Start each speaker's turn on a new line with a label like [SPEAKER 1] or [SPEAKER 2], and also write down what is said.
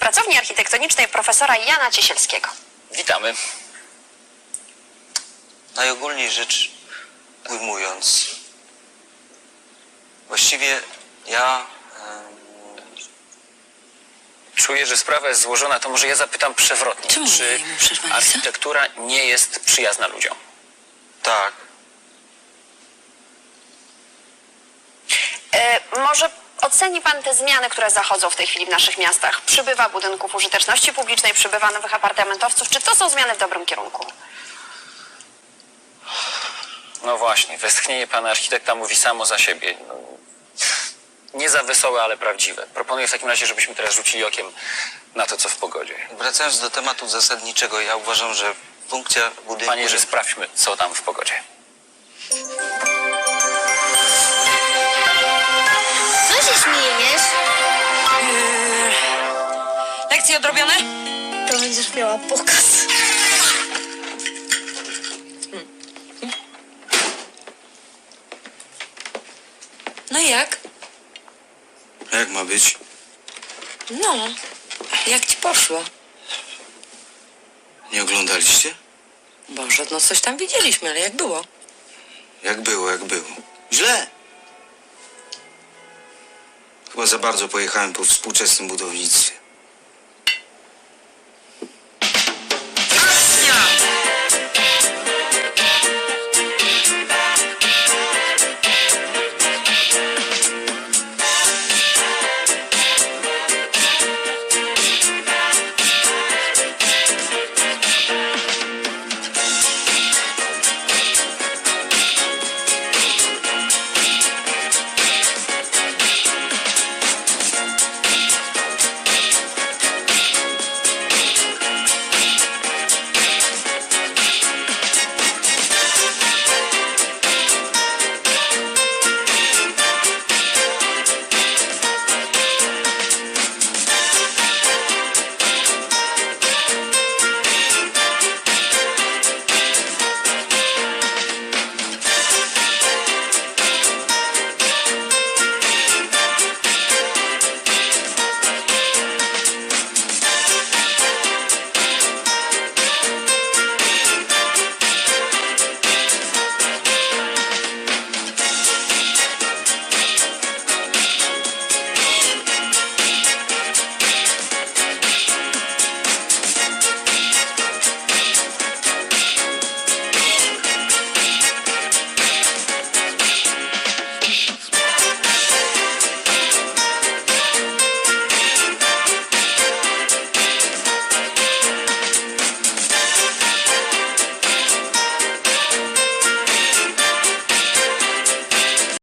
[SPEAKER 1] pracowni architektonicznej profesora Jana Ciesielskiego.
[SPEAKER 2] Witamy.
[SPEAKER 3] Najogólniej rzecz ujmując, właściwie ja
[SPEAKER 2] Czuję, że sprawa jest złożona, to może ja zapytam przewrotnie.
[SPEAKER 4] Czemu
[SPEAKER 2] Czy
[SPEAKER 4] nie
[SPEAKER 2] architektura nie jest przyjazna ludziom?
[SPEAKER 3] tak,
[SPEAKER 1] E, może oceni pan te zmiany, które zachodzą w tej chwili w naszych miastach? Przybywa budynków użyteczności publicznej, przybywa nowych apartamentowców. Czy to są zmiany w dobrym kierunku?
[SPEAKER 2] No właśnie, westchnienie pana architekta mówi samo za siebie. No, nie za wesołe, ale prawdziwe. Proponuję w takim razie, żebyśmy teraz rzucili okiem na to, co w pogodzie.
[SPEAKER 3] wracając do tematu zasadniczego, ja uważam, że funkcja budynku...
[SPEAKER 2] Panie Jerzy, sprawdźmy, co tam w pogodzie.
[SPEAKER 4] Lekcje odrobione?
[SPEAKER 5] To będziesz miała pokaz.
[SPEAKER 4] No i jak?
[SPEAKER 3] Jak ma być?
[SPEAKER 4] No, jak ci poszło?
[SPEAKER 3] Nie oglądaliście?
[SPEAKER 4] Boże, no coś tam widzieliśmy, ale jak było?
[SPEAKER 3] Jak było, jak było. Źle. Chyba za bardzo pojechałem po współczesnym budownictwie.